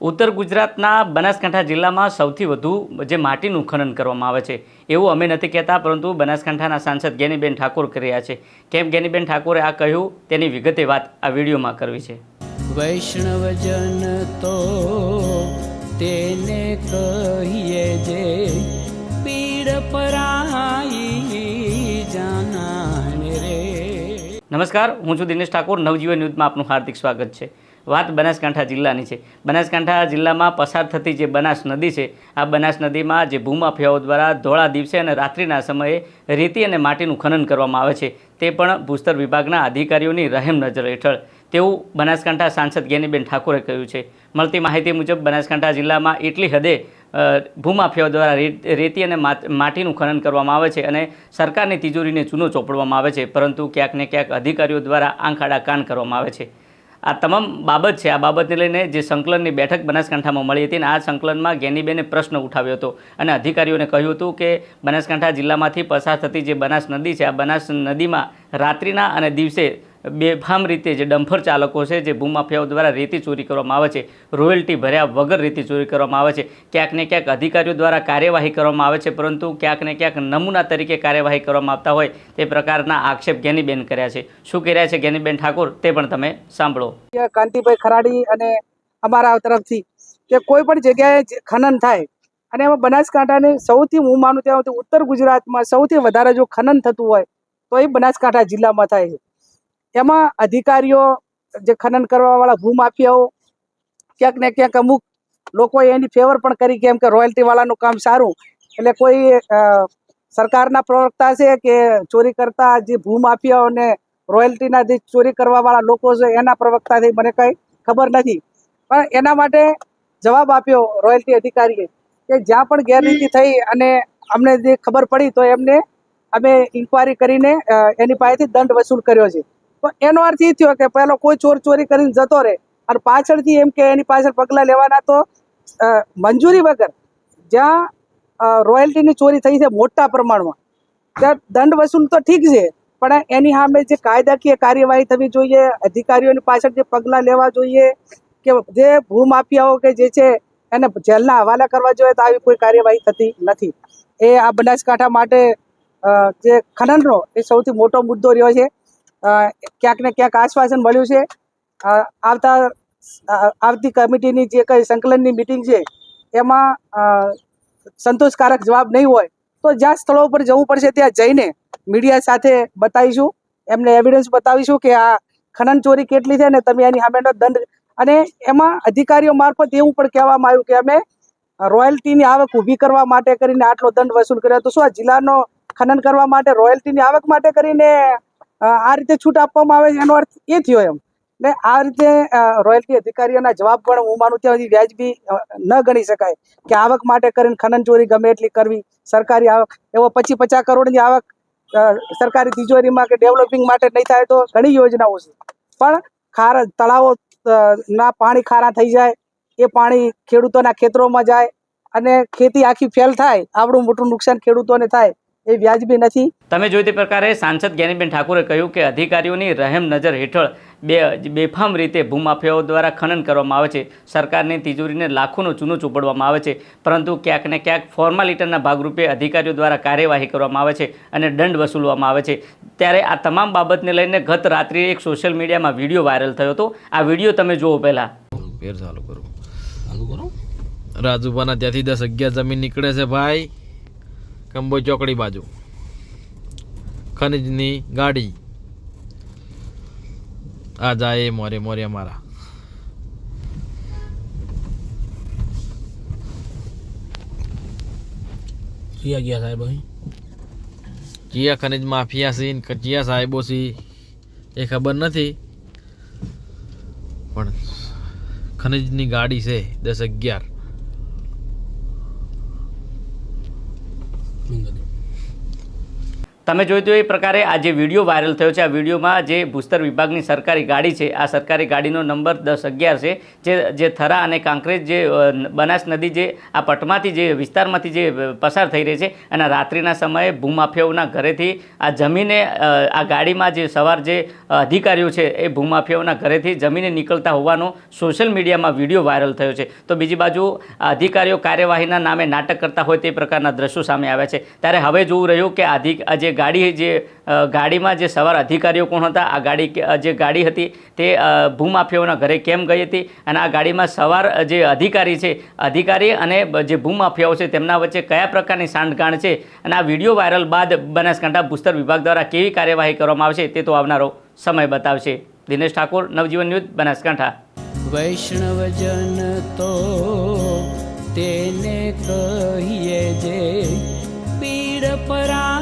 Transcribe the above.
ઉત્તર ગુજરાતના બનાસકાંઠા જિલ્લામાં સૌથી વધુ જે માટીનું ખનન કરવામાં આવે છે એવું અમે નથી કહેતા પરંતુ બનાસકાંઠાના સાંસદ ગેનીબેન ઠાકોર કરી રહ્યા છે. કેમ ગેનીબેન ઠાકોરે આ કહ્યું? તેની વિગતે વાત આ વિડીયોમાં કરવી છે. વૈષ્ણવજન તો તેને કહીએ જે પીડ પરાઈ જાનાને રે. નમસ્કાર હું છું દિનેશ ઠાકોર. નવજીવન ન્યૂઝમાં આપનું હાર્દિક સ્વાગત છે. વાત બનાસકાંઠા જિલ્લાની છે. બનાસકાંઠા જિલ્લામાં પસાર થતી જે બનાસ નદી છે, આ બનાસ નદીમાં જે ભૂમાફિયાઓ દ્વારા ધોળા દિવસે અને રાત્રિના સમયે રેતી અને માટીનું ખનન કરવામાં આવે છે. તે પણ ભૂસ્તર વિભાગના અધિકારીઓની રહેમ નજર હેઠળ. તેવું બનાસકાંઠા સાંસદ ગેનીબેન ઠાકોરે કહ્યું છે. મળતી માહિતી મુજબ, બનાસકાંઠા જિલ્લામાં એટલી હદે ભૂમાફિયાઓ દ્વારા રેતી અને માટ- માટીનું ખનન કરવામાં આવે છે અને સરકારની તિજોરીને ચૂનો ચોપડવામાં આવે છે. પરંતુ ક્યાંક ને ક્યાંક અધિકારીઓ દ્વારા આંખ આડા કાન કરવામાં આવે છે. આ તમામ બાબત છે, આ બાબતને લઈને જે સંકલનની બેઠક બનાસકાંઠામાં મળી હતી અને આ સંકલનમાં ગેનીબેને પ્રશ્ન ઉઠાવ્યો હતો અને અધિકારીઓને કહ્યું હતું કે બનાસકાંઠા જિલ્લામાંથી પસાર થતી જે બનાસ નદી છે, આ બનાસ નદીમાં રાત્રિના અને દિવસે બેફામ રીતે જે ડમ્ફર ચાલકો છે, જે ભૂમાફિયાઓ દ્વારા રેતી ચોરી કરવામાં આવે છે, રોયલ્ટી ભર્યા વગર રેતી ચોરી કરવામાં આવે છે, ક્યાંક ને ક્યાંક અધિકારીઓ દ્વારા કાર્યવાહી કરવામાં આવે છે, પરંતુ ક્યાંક ને ક્યાંક નમૂના તરીકે કાર્યવાહી કરવામાં આવતા હોય તે પ્રકારના આક્ષેપ જ્ઞાનીબેન કર્યા છે. શું કર્યા છે જ્ઞાનીબેન ઠાકોર? તે પણ તમે સાંભળો. કાંતિભાઈ ખરાડી અને અમારા તરફથી કે કોઈ પણ જગ્યાએ ખનન થાય અને એમાં બનાસકાંઠાને સૌથી હું માનું ત્યાં ઉત્તર ગુજરાતમાં સૌથી વધારે જો ખનન થતું હોય તો એ બનાસકાંઠા જિલ્લામાં થાય છે. એમાં અધિકારીઓ જે ખનન કરવાવાળા ભૂમાફિયાઓ ક્યાંક ને ક્યાંક અમુક લોકોએ એની ફેવર પણ કરી કેમ કે રોયલ્ટીવાળાનું કામ સારું. એટલે કોઈ સરકારના પ્રવક્તા છે કે ચોરી કરતા જે ભૂમાફિયાઓને રોયલ્ટીના જે ચોરી કરવાવાળા લોકો છે એના પ્રવક્તાથી મને કંઈ ખબર નથી. પણ એના માટે જવાબ આપ્યો રોયલ્ટી અધિકારીએ કે જ્યાં પણ ગેરરીતિ થઈ અને અમને જે ખબર પડી તો એમને અમે ઇન્કવાયરી કરીને એની પાસેથી દંડ વસૂલ કર્યો છે. તો એનો અર્થ એ થયો કે પહેલો કોઈ ચોર ચોરી કરીને જતો રહે અને પાછળથી એમ કે એની પાછળ પગલાં લેવાના તો મંજૂરી વગર જ્યાં રોયલ્ટીની ચોરી થઈ છે મોટા પ્રમાણમાં, ત્યાં દંડ વસૂલ તો ઠીક છે, પણ એની સામે જે કાયદાકીય કાર્યવાહી થવી જોઈએ, અધિકારીઓની પાછળ જે પગલાં લેવા જોઈએ, કે જે ભૂમાફિયાઓ કે જે છે એને જેલના હવાલા કરવા જોઈએ તો આવી કોઈ કાર્યવાહી થતી નથી. એ આ બનાસકાંઠા માટે જે ખનનનો એ સૌથી મોટો મુદ્દો રહ્યો છે. ક્યાંક ને ક્યાંક આશ્વાસન મળ્યું છે. આવતા આવતી કમિટીની જે કંઈ સંકલનની મિટિંગ છે, એમાં સંતોષકારક જવાબ નહીં હોય, તો જ્યાં સ્થળો ઉપર જવું પડશે ત્યાં જઈને મીડિયા સાથે બતાવીશું. એમને એવિડન્સ બતાવીશું કે આ ખનન ચોરી કેટલી છે ને તમે એની સામેનો દંડ. અને એમાં અધિકારીઓ મારફત એવું પણ કહેવામાં આવ્યું કે અમે રોયલ્ટીની આવક ઊભી કરવા માટે કરીને આટલો દંડ વસૂલ કર્યો તો શું આ જિલ્લાનો ખનન કરવા માટે રોયલ્ટીની આવક માટે કરીને આ રીતે છૂટ આપવામાં આવે છે, એનો અર્થ એ થયો એમ. ને આ રીતે રોયલ્ટી અધિકારીઓના જવાબ પણ હું માનું ત્યાં સુધી વ્યાજબી ન ગણી શકાય કે આવક માટે કરીને ખનન ચોરી ગમે એટલી કરવી, સરકારી આવક, એવો પચીસ પચાસ કરોડની આવક સરકારી તિજોરીમાં કે ડેવલપિંગ માટે નહીં થાય તો ઘણી યોજનાઓ છે. પણ ખારા, તળાવો ના પાણી ખારા થઈ જાય, એ પાણી ખેડૂતોના ખેતરોમાં જાય અને ખેતી આખી ફેલ થાય, આવડું મોટું નુકસાન ખેડૂતોને થાય એ વ્યાજબી નથી. તમે જોઈ તે પ્રકારે સાંસદ જ્ઞાનીબેન ઠાકુરે કહ્યું કે અધિકારીઓની રહેમ નજર હેઠળ બે બેફામ રીતે ભૂમાફિયાઓ દ્વારા ખનન કરવામાં આવે છે. સરકારની તિજોરીને લાખોનો ચૂનો ચોપડવામાં આવે છે. પરંતુ ક્યાંક ને ક્યાંક ફોર્માલિટીના ભાગરૂપે અધિકારીઓ દ્વારા કાર્યવાહી કરવામાં આવે છે અને દંડ વસૂલવામાં આવે છે. ત્યારે આ તમામ બાબતને લઈને ગત રાત્રિએ એક સોશિયલ મીડિયામાં વીડિયો વાયરલ થયો હતો. આ વીડિયો તમે જુઓ પહેલાં. ચાલુ કરું. ચાલુ કરો? રાજુભાના ત્યાંથી દસ અગિયાર જમીન નીકળે છે ભાઈ. કંબોઈ ચોકડી બાજુ. ખનિજની ગાડી. આ જાય મોરે મોરે અમારા. ચિયા ગયા સાહેબ કયા ખનીજ માફિયા સી ને કયા સાહેબો સી એ ખબર નથી. પણ ખનિજની ગાડી છે દસ અગિયાર. Mindanao. તમે જોયું એ પ્રકારે આ જે વીડિયો વાયરલ થયો છે, આ વિડીયોમાં જે ભૂસ્તર વિભાગની સરકારી ગાડી છે, આ સરકારી ગાડીનો નંબર દસ અગિયાર છે, જે જે થરા અને કાંકરેજ જે બનાસ નદી જે, આ પટમાંથી જે વિસ્તારમાંથી જે પસાર થઈ રહી છે અને રાત્રિના સમયે ભૂમાફિયાઓના ઘરેથી આ જમીને આ ગાડીમાં જે સવાર જે અધિકારીઓ છે એ ભૂમાફિયાઓના ઘરેથી જમીને નીકળતા હોવાનો સોશિયલ મીડિયામાં વીડિયો વાયરલ થયો છે. તો બીજી બાજુ અધિકારીઓ કાર્યવાહીના નામે નાટક કરતા હોય તે પ્રકારના દ્રશ્યો સામે આવ્યા છે. ત્યારે હવે જોવું રહ્યું કે અધિક જે ગાડી જે ગાડીમાં જે સવાર અધિકારીઓ કોણ હતા, આ ગાડી જે ગાડી હતી તે ભૂમાફિયાઓના ઘરે કેમ ગઈ હતી અને આ ગાડીમાં સવાર જે અધિકારી છે, અધિકારી અને જે ભૂમાફિયાઓ છે તેમના વચ્ચે કયા પ્રકારની સાંઠગાંઠ છે અને આ વીડિયો વાયરલ બાદ બનાસકાંઠા ભૂસ્તર વિભાગ દ્વારા કેવી કાર્યવાહી કરવામાં આવશે તે તો આવનારો સમય બતાવશે. દિનેશ ઠાકોર, નવજીવન ન્યૂઝ, બનાસકાંઠા. વૈષ્ણવજન તો તેને કહીએ જે પીડ પરા